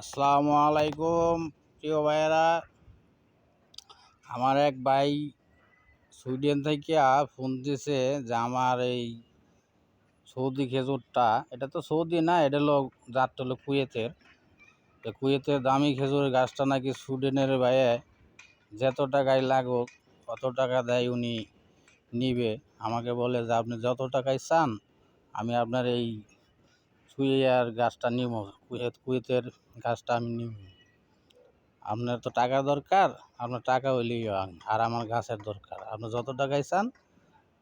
আসসালামু আলাইকুম, প্রিয় ভাইয়েরা। আমার এক ভাই সুইডেন থেকে ফোন দিছে যে আমার এই সৌদি খেজুরটা, এটা তো সৌদি না, এটা হলো জাতটা হলো কুয়েতের। তো কুয়েতের দামি খেজুরের গাছটা নাকি সুইডেনের ভাইয়ে যত টাকায় লাগুক, অত টাকা দেয় উনি নিবে। আমাকে বলে যে, আপনি যত টাকায় চান, আমি আপনার এই সুইয়ার গাছটা নিব কুয়েত, কুয়েতের গাছটা আমি নিব আপনার তো টাকা দরকার, আপনার টাকা হইলেই। আর আমার গাছের দরকার। আপনি যত টাকাই চান,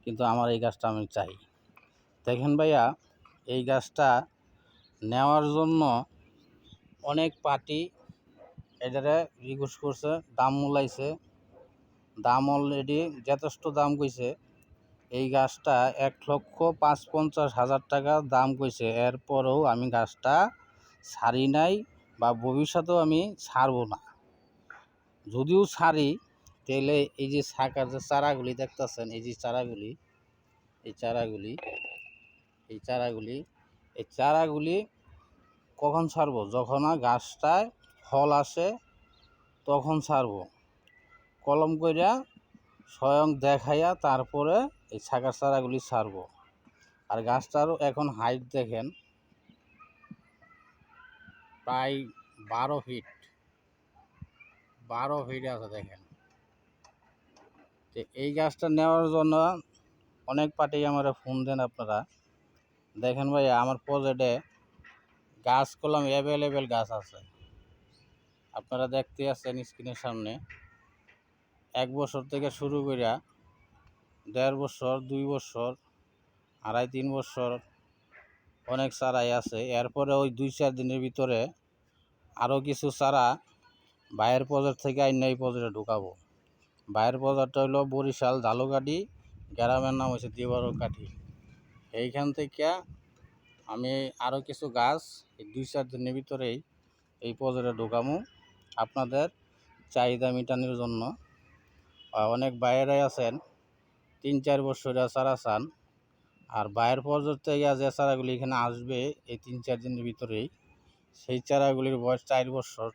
কিন্তু আমার এই গাছটা আমি চাই। দেখেন ভাইয়া, এই গাছটা নেওয়ার জন্য অনেক পার্টি এটারে রিকোয়েস্ট করছে, দাম মূলাইছে। দাম অলরেডি যথেষ্ট দাম কইছে। এই গাছটা এক লক্ষ পাঁচ পঞ্চাশ হাজার টাকা দাম কইছে। এরপরেও আমি গাছটা ছাড়ি নাই বা ভবিষ্যতেও আমি ছাড়বো না। যদিও ছাড়ি তাহলে এই যে শাখার যে চারাগুলি দেখতেছেন, এই যে চারাগুলি, এই চারাগুলি এই চারাগুলি এই চারাগুলি কখন ছাড়বো যখন গাছটায় ফল আসে, তখন ছাড়বো কলম কইরা স্বয়ং দেখাইয়া তারপরে এই শাখার চারাগুলি ছাড়বো। আর গাছটারও এখন হাইট দেখেন, প্রায় বারো ফিট বারো ফিট আছে দেখেন। তো এই গাছটা নেওয়ার জন্য অনেক পার্টি আমার ফোন দেন আপনারা। দেখেন ভাই আমার প্রজেক্টে গাছ কলম অ্যাভেলেবেল গাছ আছে। আপনারা দেখতে আছেন স্ক্রিনের সামনে। এক বছর থেকে শুরু করিয়া দেড় বছর, দুই বছর, আড়াই, তিন বছর অনেক চারাই আছে। এরপরে ওই দুই, চার দিনের ভিতরে আরও কিছু চারা বাইরের পজার থেকে আইনা এই পজারে ঢুকাবো। বাইরের পজারটা হলো বরিশাল ধালুকাঠি গ্রামের নাম হচ্ছে দিবারো কাঠি এইখান থেকে আমি আরও কিছু গাছ এই দুই, চার দিনের ভিতরেই এই পজারে ঢুকামো আপনাদের চাহিদা মেটানোর জন্য। অনেক বাইরে আছেন তিন চার বছরের চারা চান আর বাইরের পর্যায় থেকে যে চারাগুলি এখানে আসবে, এই তিন চার দিনের ভিতরেই, সেই চারাগুলির বয়স চার বছর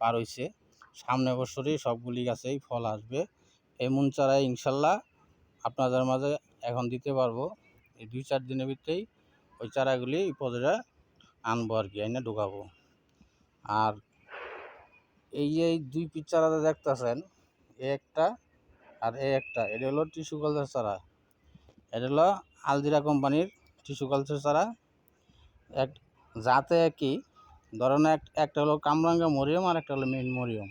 পার হয়েছে সামনে বছরই সবগুলি গাছেই ফল আসবে। এমন চারা ইনশাল্লাহ আপনাদের মাঝে এখন দিতে পারব। এই দুই চার দিনের ভিতরেই ওই চারাগুলি পদরে আনব আর কি, এনে ঢুকাবো। আর এই যে দুই পিস চারাটা দেখতেছেন একটা আর এ একটা, এটা হলো টিস্যু কালচার চারা। এটা হলো আলজিরা কোম্পানির টিস্যু কালচার চারা। এক, যাতে একই ধরেন এক, একটা হলো কামরাঙ্গা মরিয়ম আর একটা হলো মেন মরিয়ম।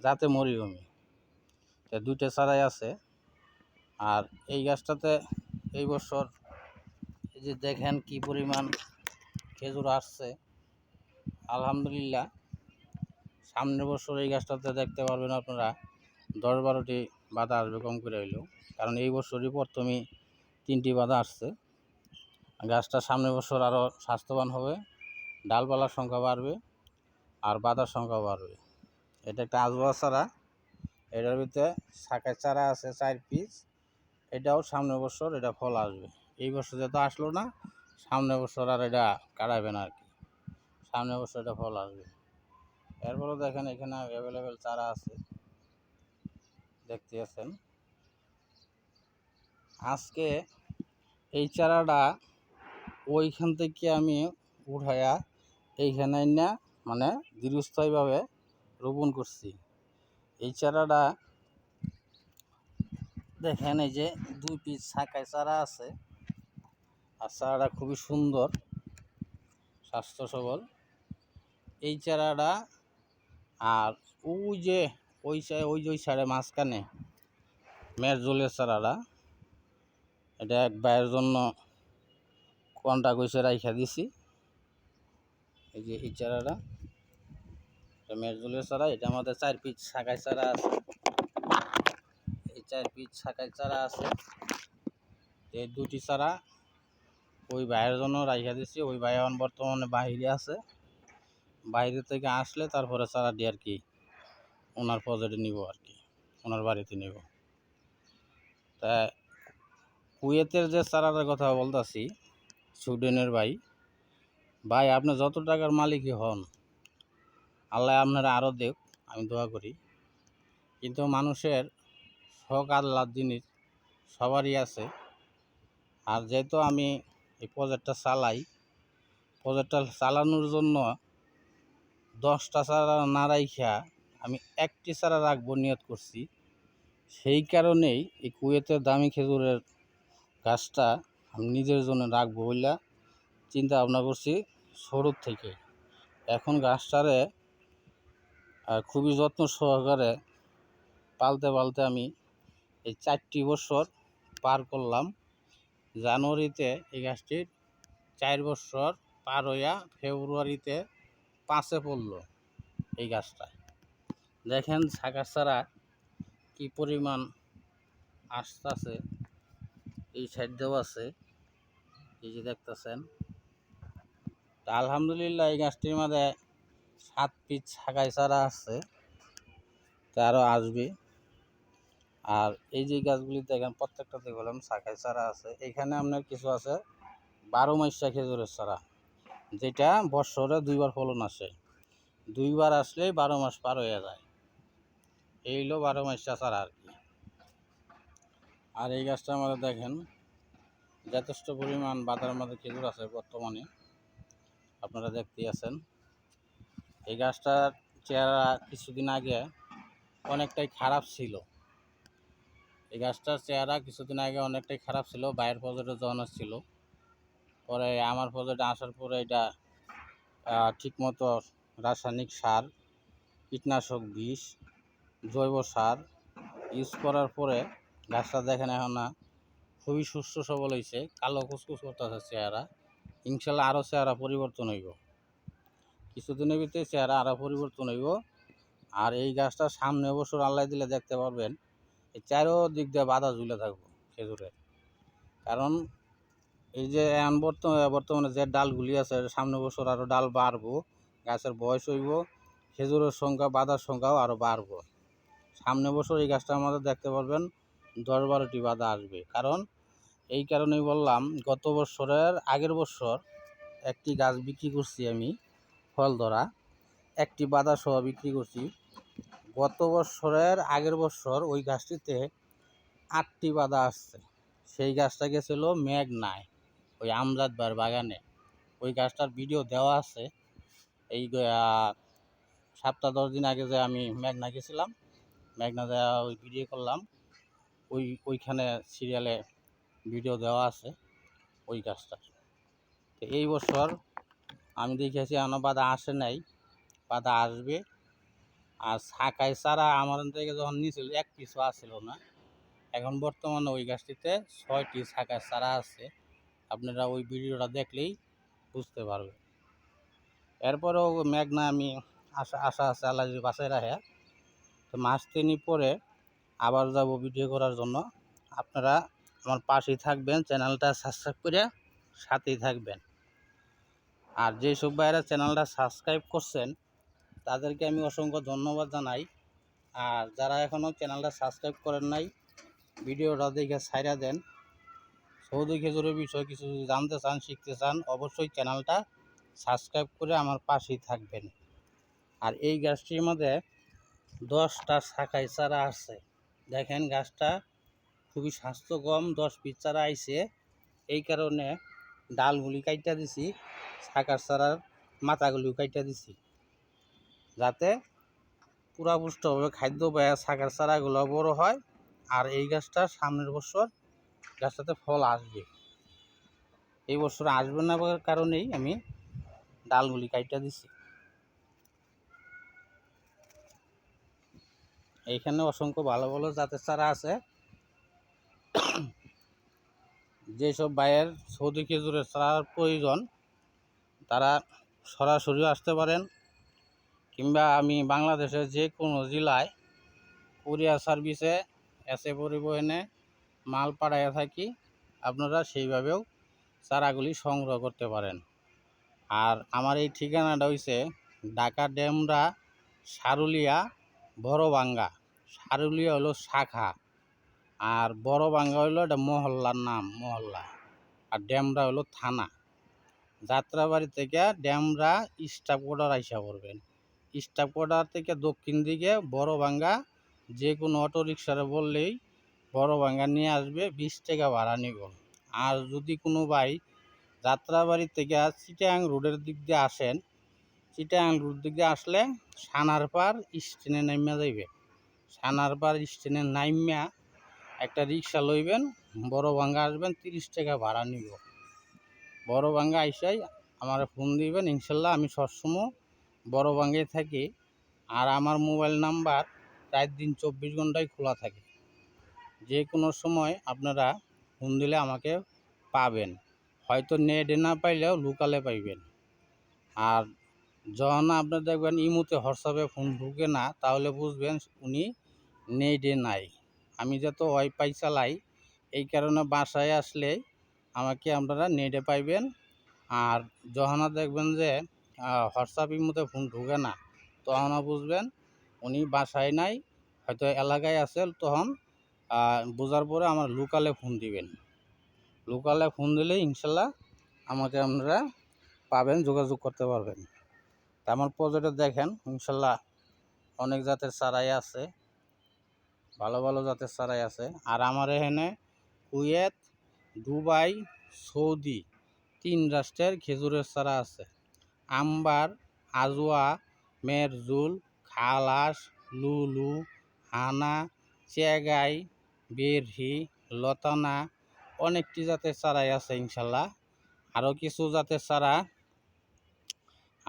যাতে মরিয়মই। দুইটা চারাই আছে। আর এই গাছটাতে এই বছর এই যে দেখেন কি পরিমাণ খেজুর আসছে। আলহামদুলিল্লাহ। সামনের বছর এই গাছটাতে দেখতে পারবেন আপনারা। দশ বারোটি বাধা আসবে কম করে হইলেও। কারণ এই বছরই প্রথমেই তিনটি বাধা আসছে। গাছটা সামনের বছর আরও স্বাস্থ্যবান হবে, ডালপালার সংখ্যা বাড়বে আর বাধার সংখ্যা বাড়বে। এটা একটা আজবা চারা। এটার ভিতরে শাকের চারা আছে চার পিস। এটাও সামনের বছর এটা ফল আসবে। এই বছর যেহেতু আসলো না, সামনের বছর আর এটা কাটাবে না আর কি। সামনের বছর এটা ফল আসবে। এরপরে দেখেন এখানে অ্যাভেলেবেল চারা আছে। দেখতে আছেন। আজকে এই চারাটা ওইখান থেকে আমি উঠাইয়া এইখানে না মানে দীর্ঘস্থায়ীভাবে রোপণ করছি। এই চারাটা দেখেন এই যে দুই পিস শাখায় চারা আছে। আর চারাটা খুবই সুন্দর স্বাস্থ্য সবল এই চারাটা আর ওই যে ওই ওই ওই সাইডে মাঝখানে মেয়ের জলের চারাটা এটা এক ভাইয়ের জন্য কন্টা কইসে রাইখা দিছি। এই যে এই চারাটা এটা মেজদুলের চারা এটা আমাদের চার পিস শাখায় চারা আছে। এই চার পিস শাখায় চারা আছে। এই দুটি চারা ওই ভাইয়ের জন্য রাইখা দিছি। ওই ভাই এখন বর্তমানে বাহিরে আছে। বাইরে থেকে আসলে তারপরে চারাটি আর কি ওনার প্রজেক্টে নিব আর কি, ওনার বাড়িতে নিব। তা কুয়েতের যে চারাটার কথা বলতেছি সুইডেনের ভাই ভাই, আপনি যত টাকার মালিকই হন, আল্লাহ আপনারা আরও দেখ আমি দোয়া করি। কিন্তু মানুষের শখ আল্লাহ জিনিস সবারই আছে। আর যেহেতু আমি এই প্রজেক্টটা চালাই প্রজেক্টটা চালানোর জন্য দশটা চারা না রাইখা আমি একটি চারা রাখব নিয়ত করছি। সেই কারণেই এই কুয়েতের দামি খেজুরের গাছটা আমি নিজের জন্য রাখব বইলা চিন্তা ভাবনা করছি শুরুর থেকে। এখন গাছটারে খুবই যত্ন সহকারে পালতে পালতে আমি এই চারটি বছর পার করলাম। জানুয়ারিতে এই গাছটির চার বছর পার হইয়া ফেব্রুয়ারিতে পাঁচে পড়ল এই গাছটা দেখেন শাখা ছাড়া কি পরিমাণ আসতেছে এই সাইড দিয়েও আছে, এই যে দেখতেছেন। তা আলহামদুলিল্লাহ এই গাছটির মধ্যে সাত পিস শাখাই চারা আছে, তা আরও আসবে। আর এই যে গাছগুলি দেখেন প্রত্যেকটাতে বললাম শাখাই চারা আছে। এখানে আপনার কিছু আছে, বারো মাসা খেজুরের চারা, যেটা বছরে দুইবার ফলন আসে। দুইবার আসলেই বারো মাস পার হয়ে যায়। এই হলো বারো মাসা চারা আর কি। আর এই গাছটা আমাদের দেখেন, যথেষ্ট পরিমাণ বাজারের মধ্যে খেজুর আছে বর্তমানে। আপনারা দেখতেই আছেন। এই গাছটার চেহারা কিছুদিন আগে অনেকটাই খারাপ ছিল। এই গাছটার চেহারা কিছুদিন আগে অনেকটাই খারাপ ছিল, বাইরের পর্যটে যখন ছিল পরে আমার পর্যটে আসার পরে এটা ঠিকমতো রাসায়নিক সার, কীটনাশক বিষ জৈব সার ইউজ করার পরে গাছটা দেখেন এখন না খুবই সুস্থ সবল হয়েছে কালো কুচকুচ করতেছে চেহারা। ইনশাল্লাহ আরও চেহারা পরিবর্তন হইব। কিছুদিনের ভিতরে চেহারা আরও পরিবর্তন হইব। আর এই গাছটা সামনে বছর আল্লাহ দিলে দেখতে পারবেন, এই চারো দিক দিয়ে বাধা ঝুলে থাকব খেজুরের কারণ এই যে এখন বর্তমানে বর্তমানে যে ডালগুলি আছে, সামনে বছর আরও ডাল বাড়বো, গাছের বয়স হইব, খেজুরের সংখ্যা, বাধার সংখ্যাও আরও বাড়বো। সামনে বছর এই গাছটা আমাদের দেখতে পারবেন, দশ বারোটি বাধা আসবে। কারণ এই কারণেই বললাম, গত বছরের আগের বছর একটি গাছ বিক্রি করছি আমি, ফল ধরা, একটি বাধা সহ বিক্রি করছি। গত বছরের আগের বছর ওই গাছটিতে আটটি বাধা আসছে। সেই গাছটা গেছিল মেঘনায়, ওই আমজাদ বার বাগানে। ওই গাছটার ভিডিও দেওয়া আছে। এই সপ্তাহ, দশ দিন আগে যে আমি মেঘনা গেছিলাম মেঘনা দেওয়া ওই ভিডিও করলাম। ওই, ওইখানে সিরিয়ালে ভিডিও দেওয়া আছে ওই গাছটার তো এই বছর আমি দেখেছি আমার বাধা আসে নাই। বাধা আসবে। আর শাকাই চারা আমার থেকে যখন নিয়েছিল এক পিসও আসছিল না। এখন বর্তমানে ওই গাছটিতে ছয়টি শাকার চারা আছে। আপনারা ওই ভিডিওটা দেখলেই বুঝতে পারবেন। এরপরেও মেঘনা আমি আশা আশা আছে আল্লাহ বাসায় রাখে তো মাস তিনি পরে আবার যাব ভিডিও করার জন্য। আপনারা আমার পাশেই থাকবেন, চ্যানেলটা সাবস্ক্রাইব করে সাথেই থাকবেন। আর যেসব ভাইয়েরা চ্যানেলটা সাবস্ক্রাইব করছেন, তাদেরকে আমি অসংখ্য ধন্যবাদ জানাই। আর যারা এখনও চ্যানেলটা সাবস্ক্রাইব করেন নাই, ভিডিওটা দেখে ছাইরা দেন। সৌদি খেজুরের বিষয়ে কিছু জানতে চান, শিখতে চান, অবশ্যই চ্যানেলটা সাবস্ক্রাইব করে আমার পাশেই থাকবেন। আর এই গাছটির মধ্যে দশটা শাখায় চারা আছে দেখেন গাছটা খুবই স্বাস্থ্যকম দশ পিস চারা আইছে। এই কারণে ডালগুলি কাইটা দিছি, শাখার চারার মাথাগুলিও কাইটা দিছি। যাতে পুরা পুষ্টভাবে খাদ্য পায় শাখার চারাগুলো বড় হয় আর এই গাছটা সামনের বছর গাছটাতে ফল আসবে। এই বছর আসবে না কারণেই আমি ডালগুলি কাইটা দিছি। এইখানে অসংখ্য ভালো ভালো জাতের চারা আছে। যেসব বাইয়ের সৌদি খেজুরের চারার প্রয়োজন, তারা সরাসরি আসতে পারেন কিংবা আমি বাংলাদেশের যে কোনো জেলায় কুরিয়ার সার্ভিসে এসে পরিবহনে মাল পাঠাইয়া থাকি, আপনারা সেইভাবেও চারাগুলি সংগ্রহ করতে পারেন। আর আমার এই ঠিকানাটা হইছে ঢাকা ডেমরা সারুলিয়া বড়বাঙ্গা। সারুলিয়া হলো শাখা আর বড়বাঙ্গা হলো এটা মহল্লার নাম, মহল্লা। আর ড্যামরা হলো থানা। যাত্রাবাড়ি থেকে ড্যামরা স্টাফ কোয়ার্টার আইসা করবেন স্টাফ কোয়ার্টার থেকে দক্ষিণ দিকে বড় ভাঙ্গা যে কোনো অটো রিক্সারে বললেই বড় ভাঙ্গা নিয়ে আসবে বিশ টাকা ভাড়া নিব আর যদি কোনো ভাই যাত্রাবাড়ি থেকে চিটাং রোডের দিক দিয়ে আসেন চিটাং রোড দিক আসলে সানারপাড় স্টেশনে নামিয়া যাইবে। সানারপাড় স্টেশনে নামিয়া একটা রিক্সা লইবেন বড় ভাঙ্গা আসবেন, তিরিশ টাকা ভাড়া নিব। বড় ভাঙ্গা আইসাই আমার ফোন দিবেন, ইনশাল্লাহ আমি সবসময় বড় ভাঙ্গায় থাকি আর আমার মোবাইল নাম্বার রাত দিন চব্বিশ ঘন্টায় খোলা থাকে। যে কোনো সময় আপনারা ফোন দিলে আমাকে পাবেন। হয়তো নেটে না পাইলেও লোকালে পাইবেন। আর যখন আপনার দেখবেন ইমুতে হোয়াটসঅ্যাপে ফোন ঢুকে না, তাহলে বুঝবেন উনি নেটে নাই। আমি যত ওয়াইফাই চালাই, এই কারণে বাসায় আসলে আমাকে আপনারা নেটে পাইবেন। আর যখন দেখবেন যে হোয়াটসঅ্যাপ ইমুতে ফোন ঢুকে না, তখন বুঝবেন উনি বাসায় নাই, হয়তো এলাকায় আছে, তখন বোঝার পরে আমার লোকালে ফোন দিবেন। লোকালে ফোন দিলে ইনশাল্লাহ আমাকে আপনারা পাবেন, যোগাযোগ করতে পারবেন। তা আমার দেখেন, ইনশাল্লাহ অনেক জাতের চারাই আছে, ভালো ভালো জাতের চারাই আছে। আর আমার এখানে কুয়েত, দুবাই, সৌদি তিন রাষ্ট্রের খেজুরের চারা আছে। আম্বার আজওয়া মেরজুল, খালাস, লুলু, হানা, চেগাই, বেরহি, লতানা, অনেকটি জাতের চারাই আছে ইনশাল্লাহ। আরও কিছু জাতের চারা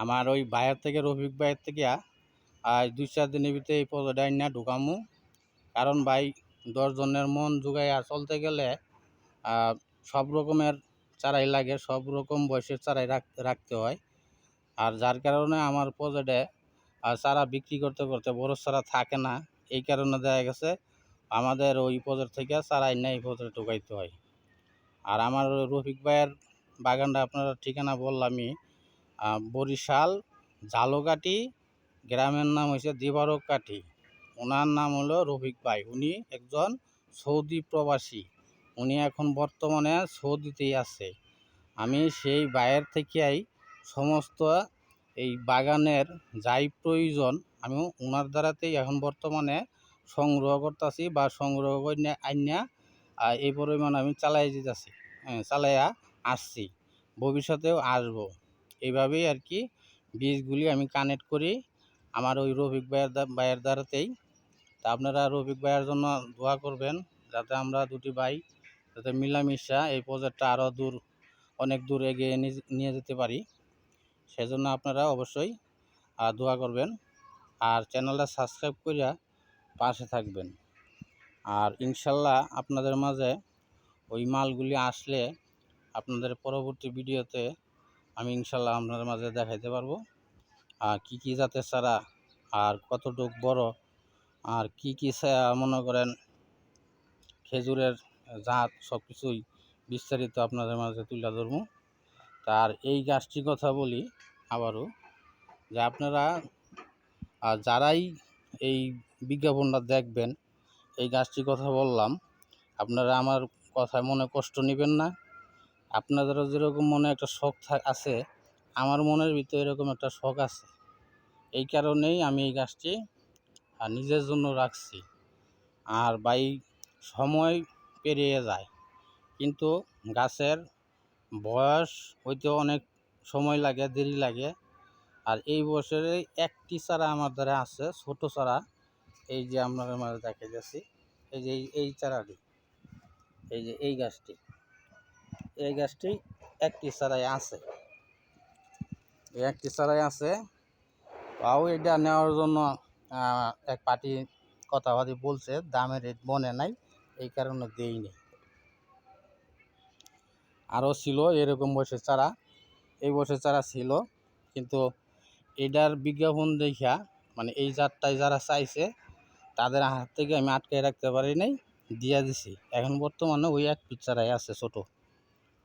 আমার ওই বাইরের থেকে, রফিক ভাইয়ের থেকে, আর দুই, চার দিনের ভিতরে এই পর্যায়ে না ঢুকামু। কারণ ভাই দশজনের মন জোগাইয়া চলতে গেলে সব রকমের চারাই লাগে, সব রকম বয়সের চারাই রাখ- রাখতে হয়। আর যার কারণে আমার প্রজেক্টে চারা বিক্রি করতে করতে বড় চারা থাকে না। এই কারণে দেখা গেছে, আমাদের ওই প্রজেক্ট থেকে চারা এনে এই প্রজেক্টে ঢুকাইতে হয়। আর আমার রফিক ভাইয়ের বাগানটা আপনার ঠিকানা বললামই বরিশাল ঝালকাঠি গ্রামের নাম হয়েছে দিবারকাঠি ওনার নাম হলো রফিক ভাই। উনি একজন সৌদি প্রবাসী। উনি এখন বর্তমানে সৌদিতেই আছে। আমি সেই বাইরের থেকেই সমস্ত এই বাগানের যাই প্রয়োজন, আমি ওনার দ্বারাতেই এখন বর্তমানে সংগ্রহ করতেছি বা সংগ্রহ করে আইনা এই পরিমাণ আমি চালাই দিতেছি চালাইয়া আসছি। ভবিষ্যতেও আসব। এইভাবেই আর কি বীজগুলি আমি কানেক্ট করি আমার ওই রফিক ভাইয়ের ভাইয়ের দ্বারাতেই। তা আপনারা রফিক ভাইয়ের জন্য দোয়া করবেন যাতে আমরা দুটি ভাই যাতে মিলামিশা এই প্রজেক্টটা আরও দূর, অনেক দূর এগিয়ে নিয়ে- যেতে পারি। সেজন্য আপনারা অবশ্যই দোয়া করবেন। আর চ্যানেলটা সাবস্ক্রাইব করিয়া পাশে থাকবেন। আর ইনশাল্লাহ আপনাদের মাঝে ওই মালগুলি আসলে আপনাদের পরবর্তী ভিডিওতে আমি ইনশাল্লাহ আপনাদের মাঝে দেখাইতে পারব। আর কী কী জাতের চারা, আর কতটুক বড়, আর কি কি মনে করেন, খেজুরের জাত সব কিছুই বিস্তারিত আপনাদের মাঝে তুলে ধরবো। তার এই গাছটির কথা বলি আবারও, যে আপনারা যারাই এই বিজ্ঞাপনটা দেখবেন, এই গাছটির কথা বললাম, আপনারা আমার কথায় মনে কষ্ট নেবেন না। আপনাদেরও যেরকম মনে একটা শখ আছে, আমার মনের ভিতরে এরকম একটা শখ আছে। এই কারণেই আমি এই গাছটি নিজের জন্য রাখছি। আর বাই সময় পেরিয়ে যায়, কিন্তু গাছের বয়স হইতে অনেক সময় লাগে, দেরি লাগে। আর এই বছরে একটি চারা আমার দ্বারা আছে, ছোট চারা। এই যে আপনাদের মাঝে দেখে যাচ্ছি এই যে এই চারাটি, এই যে এই গাছটি। এই গাছটি একটি চারাই আছে। একটি চারাই আছে। তাও এটা নেওয়ার জন্য এক পার্টি কথাবার্তি বলছে, দামের রেট মনে নাই, এই কারণে দেইনি আরও ছিল এরকম বয়সের চারা, এই বয়সের চারা ছিল, কিন্তু এটার বিজ্ঞাপন দেখা মানে এই জাতটাই যারা চাইছে, তাদের হাত থেকে আমি আটকে রাখতে পারি নাই, দিয়া দিছি। এখন বর্তমানে ওই এক পিস চারাই আছে ছোট।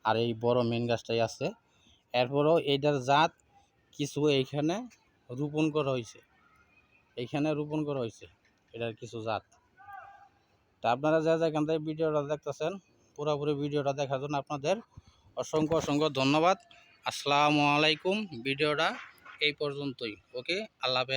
আর এই বড় মেন গাছটাই আছে। এরপরেও এইটার জাত কিছু এইখানে রোপণ করা হয়েছে। এইখানে রোপণ করা হয়েছে এটার কিছু জাত। তা আপনারা যা যেখান থেকে ভিডিওটা দেখতেছেন, পুরোপুরি ভিডিওটা দেখার জন্য আপনাদের অসংখ্য অসংখ্য ধন্যবাদ। আসসালামু আলাইকুম, ভিডিওটা এই পর্যন্তই। ওকে, আল্লাহ হাফেজ।